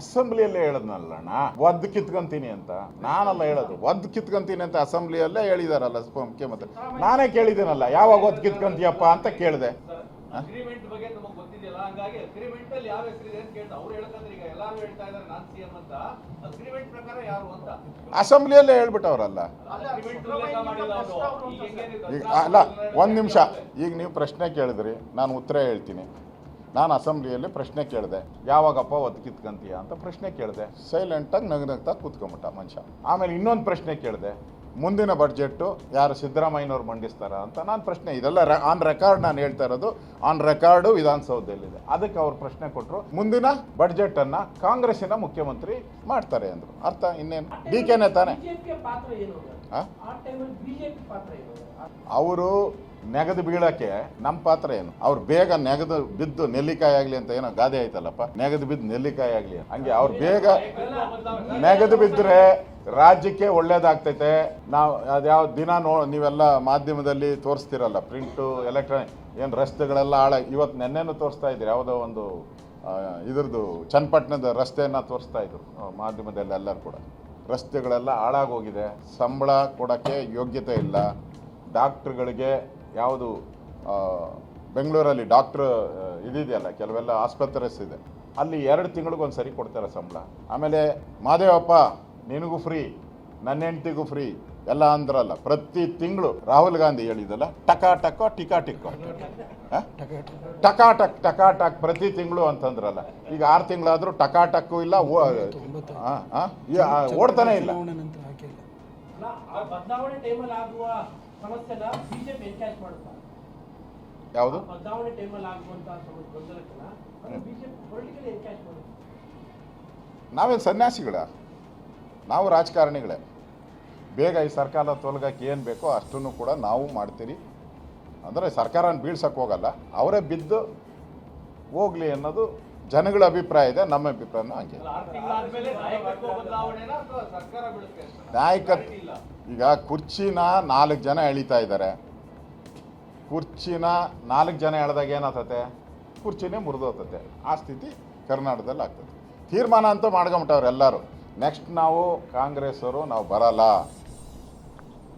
ಅಸೆಂಬ್ಲಿಯಲ್ಲೇ ಹೇಳದ್ನಲ್ಲಣ್ಣ ಒದ್ದು ಕಿತ್ಕೊಂತೀನಿ ಅಂತ. ನಾನಲ್ಲ ಹೇಳೋದು ಒದ್ದು ಕಿತ್ಕೊಂತೀನಿ ಅಂತ ಅಸೆಂಬ್ಲಿಯಲ್ಲೇ ಹೇಳಿದಾರಲ್ಲ ಮುಖ್ಯಮಂತ್ರಿ. ನಾನೇ ಕೇಳಿದ್ದೀನಲ್ಲ ಯಾವಾಗ ಒದ್ದು ಕಿತ್ಕೊಂತೀಯಪ್ಪ ಅಂತ ಕೇಳಿದೆ. ಅಸೆಂಬ್ಲಿಯಲ್ಲೇ ಹೇಳ್ಬಿಟ್ಟವ್ರಲ್ಲ. ಈಗ ಅಲ್ಲ ಒಂದು ನಿಮಿಷ. ಈಗ ನೀವು ಪ್ರಶ್ನೆ ಕೇಳಿದ್ರಿ ನಾನು ಉತ್ತರ ಹೇಳ್ತೀನಿ. ನಾನು ಅಸೆಂಬ್ಲಿಯಲ್ಲಿ ಪ್ರಶ್ನೆ ಕೇಳಿದೆ. ಯಾವಾಗಪ್ಪ ಒದ್ದು ಕಿತ್ಕೊಂತೀಯ ಅಂತ ಪ್ರಶ್ನೆ ಕೇಳಿದೆ. ಸೈಲೆಂಟಾಗಿ ನಗನಗ್ತಾ ಕೂತ್ಕೊಂಬಿಟ್ಟ ಮನುಷ್ಯ. ಆಮೇಲೆ ಇನ್ನೊಂದು ಪ್ರಶ್ನೆ ಕೇಳಿದೆ. ಮುಂದಿನ ಬಡ್ಜೆಟ್ಟು ಯಾರು ಸಿದ್ದರಾಮಯ್ಯನವ್ರು ಮಂಡಿಸ್ತಾರ ಅಂತ. ನಾನು ಪ್ರಶ್ನೆ, ಇದೆಲ್ಲ ಆನ್ ರೆಕಾರ್ಡ್ ನಾನು ಹೇಳ್ತಾ ಇರೋದು ಆನ್ ರೆಕಾರ್ಡು ವಿಧಾನಸೌಧದಲ್ಲಿದೆ. ಅದಕ್ಕೆ ಅವ್ರು ಪ್ರಶ್ನೆ ಕೊಟ್ಟರು ಮುಂದಿನ ಬಡ್ಜೆಟನ್ನು ಕಾಂಗ್ರೆಸ್ಸಿನ ಮುಖ್ಯಮಂತ್ರಿ ಮಾಡ್ತಾರೆ ಅಂದರು. ಅರ್ಥ ಇನ್ನೇನು? ಡಿ ಕೆನೆ ತಾನೆ? ಅವರು ನೆಗದು ಬೀಳಕ್ಕೆ ನಮ್ಮ ಪಾತ್ರ ಏನು? ಅವ್ರು ಬೇಗ ನೆಗದು ಬಿದ್ದು ನೆಲ್ಲಿಕಾಯಿ ಆಗಲಿ ಅಂತ ಏನೋ ಗಾದೆ ಆಯ್ತಲ್ಲಪ್ಪ? ನೆಗದು ಬಿದ್ದು ನೆಲ್ಲಿಕಾಯಿ ಆಗಲಿ ಹಂಗೆ ಅವ್ರು ಬೇಗ ನೆಗದು ಬಿದ್ದರೆ ರಾಜ್ಯಕ್ಕೆ ಒಳ್ಳೇದಾಗ್ತೈತೆ. ನಾವು ಅದ್ಯಾವ ದಿನ ನೋ ನೀವೆಲ್ಲ ಮಾಧ್ಯಮದಲ್ಲಿ ತೋರಿಸ್ತಿರಲ್ಲ ಪ್ರಿಂಟು ಎಲೆಕ್ಟ್ರಾನಿಕ್ ಏನು ರಸ್ತೆಗಳೆಲ್ಲ ಹಾಳ. ಇವತ್ತು ನೆನ್ನೆನೂ ತೋರಿಸ್ತಾ ಇದ್ದೀರಿ? ಯಾವುದೋ ಒಂದು ಇದ್ರದ್ದು ಚನ್ನಪಟ್ಟಣದ ರಸ್ತೆಯನ್ನು ತೋರಿಸ್ತಾ ಇದ್ರು ಮಾಧ್ಯಮದಲ್ಲಿ ಎಲ್ಲರೂ ಕೂಡ. ರಸ್ತೆಗಳೆಲ್ಲ ಹಾಳಾಗೋಗಿದೆ. ಸಂಬಳ ಕೊಡೋಕ್ಕೆ ಯೋಗ್ಯತೆ ಇಲ್ಲ. ಡಾಕ್ಟ್ರುಗಳಿಗೆ ಯಾವುದು ಬೆಂಗಳೂರಲ್ಲಿ ಡಾಕ್ಟ್ರ್ ಇದಿದೆಯಲ್ಲ, ಕೆಲವೆಲ್ಲ ಆಸ್ಪತ್ರೆಸ್ ಇದೆ. ಅಲ್ಲಿ ಎರಡು ತಿಂಗಳಿಗೊಂದು ಸರಿ ಕೊಡ್ತಾರೆ ಸಂಬಳ. ಆಮೇಲೆ, ಮಾದೇವಪ್ಪ, ನಿನಗೂ ಫ್ರೀ, ನನ್ನ ಹೆಂಡ್ತಿಗೂ ಫ್ರೀ ಎಲ್ಲ ಅಂದ್ರಲ್ಲ ಪ್ರತಿ ತಿಂಗಳು ರಾಹುಲ್ ಗಾಂಧಿ ಹೇಳಿದಲ್ಲ ಟಕಾ ಟಕೋ ಟಿಕಾ ಟಿಕ್ಕೋ ಟಕಾಟಕ್ ಟಕಾ ಟಕ್ ಟಕಾ ಟಕ್ ಪ್ರತಿ ತಿಂಗಳು ಅಂತಂದ್ರಲ್ಲ. ಈಗ ಆರು ತಿಂಗಳಾದರೂ ಟಕಾ ಟಕ್ಕು ಇಲ್ಲ? ಓಡ್ತಾನೆ ಇಲ್ಲ. ಯಾವುದು? ನಾವೇನು ಸನ್ಯಾಸಿಗಳ? ನಾವು ರಾಜಕಾರಣಿಗಳೇ. ಬೇಗ ಈ ಸರ್ಕಾರ ತೊಲಗಕ್ಕೆ ಏನು ಬೇಕೋ ಅಷ್ಟನ್ನು ಕೂಡ ನಾವು ಮಾಡ್ತೀರಿ. ಅಂದರೆ ಸರ್ಕಾರನ ಬೀಳ್ಸಕ್ಕೆ ಹೋಗಲ್ಲ ಅವರೇ ಬಿದ್ದು ಹೋಗ್ಲಿ ಅನ್ನೋದು ಜನಗಳ ಅಭಿಪ್ರಾಯ ಇದೆ ನಮ್ಮ ಅಭಿಪ್ರಾಯನೂ ಹಂಗೆ. ನಾಯಕತ್ವ ನಾಯಕತ್ ಈಗ ಕುರ್ಚಿನ ನಾಲ್ಕು ಜನ ಎಳಿತಾ ಇದ್ದಾರೆ. ಕುರ್ಚಿನ ನಾಲ್ಕು ಜನ ಎಳೆದಾಗ ಏನಾಗ್ತತೆ? ಕುರ್ಚಿನೇ ಮುರಿದೋಗ್ತತೆ. ಆ ಸ್ಥಿತಿ ಕರ್ನಾಟಕದಲ್ಲಿ ಆಗ್ತದೆ. ತೀರ್ಮಾನ ಅಂತೂ ಮಾಡ್ಕೊಂಬಿಟ್ಟವ್ರು ಎಲ್ಲರೂ. ನೆಕ್ಸ್ಟ್ ನಾವು ಕಾಂಗ್ರೆಸ್ಸವರು ನಾವು ಬರಲ್ಲ.